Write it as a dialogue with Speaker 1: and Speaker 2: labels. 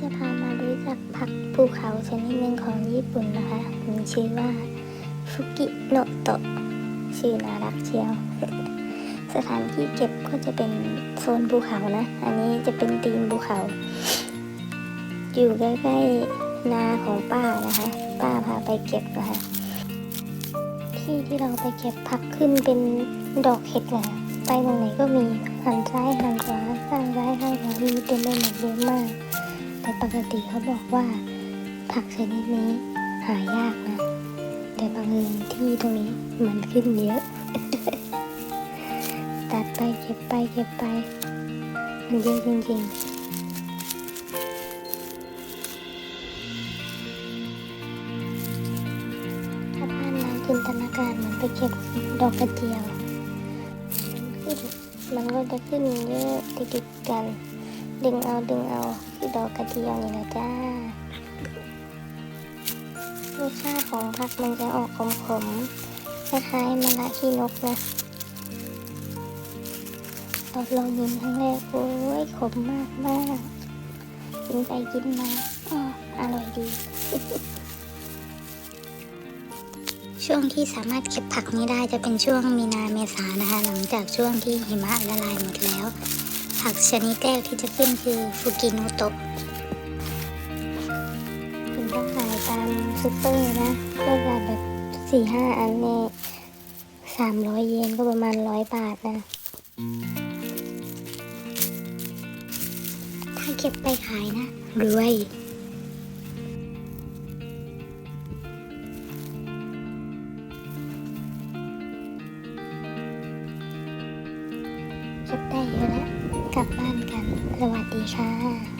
Speaker 1: จะพามารู้จักผักภูเขาชนิดหนึ่งของญี่ปุ่นนะคะมีชื่อว่าฟุกิโนโตะชื่อน่ารักเชียว สถานที่เก็บก็จะเป็นโซนภูเขานะ อันนี้จะเป็นตีนภูเขา อยู่ใกล้ๆนาของป้านะคะ ป้าพาไปเก็บนะคะที่ที่เราไปเก็บผักขึ้นเป็นดอกเห็ดนะไปตรงไหนก็มีหันซ้ายหันขวาข้างซ้ายข้างขวามีเต็มไปหมดเยอะมาก แต่ปกติเขาบอกว่า ผักชนิดนี้หายากนะ แต่บังเอิญที่ตรงนี้มันขึ้นเยอะ ตัดไปเก็บไปเก็บไป มันเยอะจริงๆถ้าบ้านเราจินตนาการเหมือนไปเก็บดอกกระเจียว มันก็จะขึ้นเยอะติดๆกัน ดึงเอาดึงเอาคือดอกกระเจียวนี่นะจ้ารสชาติของผักมันจะออกขมๆคล้ายๆมะระขี้นกนะตอนลองกินครั้งแรกโอ้ยขมมากมากกินไปกินมาอ้ออร่อยดี ช่วงที่สามารถเก็บผักนี้ได้จะเป็นช่วงมีนาเมษานะคะ หลังจากช่วงที่หิมะละลายหมดแล้ว ผักชนิดแรกที่จะขึ้นคือฟูกิโนโตะคุณก็ขายตามซุปเปอร์นะก็จะแบบสี่ห้าอันเนี่ยสามร้อยเยนก็ประมาณร้อยบาทนะ ถ้าเก็บไปขายนะรวยเก็บได้เยอะแล้ว กลับบ้านกัน สวัสดีค่ะ